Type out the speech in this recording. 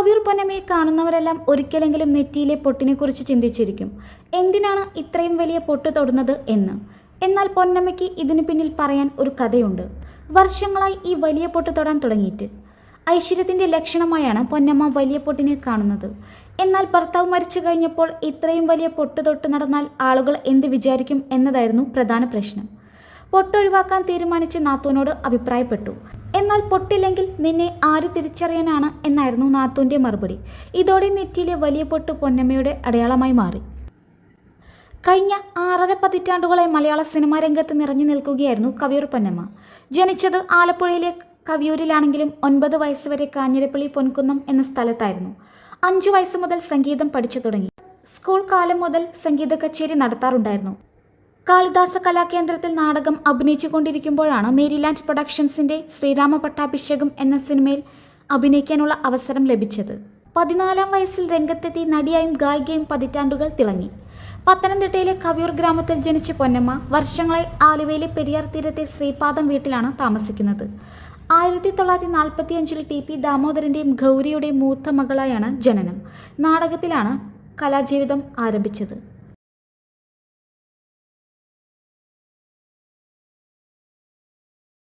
കവിയൂർ പൊന്നമ്മയെ കാണുന്നവരെല്ലാം ഒരിക്കലെങ്കിലും നെറ്റിയിലെ പൊട്ടിനെക്കുറിച്ച് ചിന്തിച്ചിരിക്കും. എന്തിനാണ് ഇത്രയും വലിയ പൊട്ട് തൊടുന്നത് എന്ന്? എന്നാൽ പൊന്നമ്മയ്ക്ക് ഇതിനു പിന്നിൽ പറയാൻ ഒരു കഥയുണ്ട്. വർഷങ്ങളായി ഈ വലിയ പൊട്ട് തൊടാൻ തുടങ്ങിയിട്ട്. ഐശ്വര്യത്തിന്റെ ലക്ഷണമായാണ് പൊന്നമ്മ വലിയ പൊട്ടിനെ കാണുന്നത്. എന്നാൽ ഭർത്താവ് മരിച്ചു കഴിഞ്ഞപ്പോൾ ഇത്രയും വലിയ പൊട്ട് തൊട്ട് നടന്നാൽ ആളുകൾ എന്ത് വിചാരിക്കും എന്നതായിരുന്നു പ്രധാന പ്രശ്നം. പൊട്ടൊഴിവാക്കാൻ തീരുമാനിച്ച് നാത്തുവിനോട് അഭിപ്രായപ്പെട്ടു. എന്നാൽ പൊട്ടില്ലെങ്കിൽ നിന്നെ ആര് തിരിച്ചറിയാനാണ് എന്നായിരുന്നു നാത്തൂന്റെ മറുപടി. ഇതോടെ നെറ്റിയിലെ വലിയ പൊട്ട് പൊന്നമ്മയുടെ അടയാളമായി മാറി. കഴിഞ്ഞ ആറര പതിറ്റാണ്ടുകളെ മലയാള സിനിമാ രംഗത്ത് നിറഞ്ഞു നിൽക്കുകയായിരുന്നു കവിയൂർ പൊന്നമ്മ. ജനിച്ചത് ആലപ്പുഴയിലെ കവിയൂരിലാണെങ്കിലും ഒൻപത് വയസ്സ് വരെ കാഞ്ഞിരപ്പള്ളി പൊൻകുന്നം എന്ന സ്ഥലത്തായിരുന്നു. അഞ്ചു വയസ്സ് മുതൽ സംഗീതം പഠിച്ചു തുടങ്ങി. സ്കൂൾ കാലം മുതൽ സംഗീത കച്ചേരി നടത്താറുണ്ടായിരുന്നു. കാളിദാസ കലാകേന്ദ്രത്തിൽ നാടകം അഭിനയിച്ചുകൊണ്ടിരിക്കുമ്പോഴാണ് മേരിലാൻഡ് പ്രൊഡക്ഷൻസിന്റെ ശ്രീരാമ പട്ടാഭിഷേകം എന്ന സിനിമയിൽ അഭിനയിക്കാനുള്ള അവസരം ലഭിച്ചത്. പതിനാലാം വയസ്സിൽ രംഗത്തെത്തി നടിയായും ഗായികയും പതിറ്റാണ്ടുകൾ തിളങ്ങി. പത്തനംതിട്ടയിലെ കവിയൂർ ഗ്രാമത്തിൽ ജനിച്ച പൊന്നമ്മ വർഷങ്ങളായി ആലുവയിലെ പെരിയാർ തീരത്തെ ശ്രീപാദം വീട്ടിലാണ് താമസിക്കുന്നത്. ആയിരത്തി തൊള്ളായിരത്തി നാൽപ്പത്തി അഞ്ചിൽ ടി പി ദാമോദരന്റെയും ഗൗരിയുടെയും മൂത്ത മകളായാണ് ജനനം. നാടകത്തിലാണ് കലാജീവിതം ആരംഭിച്ചത്.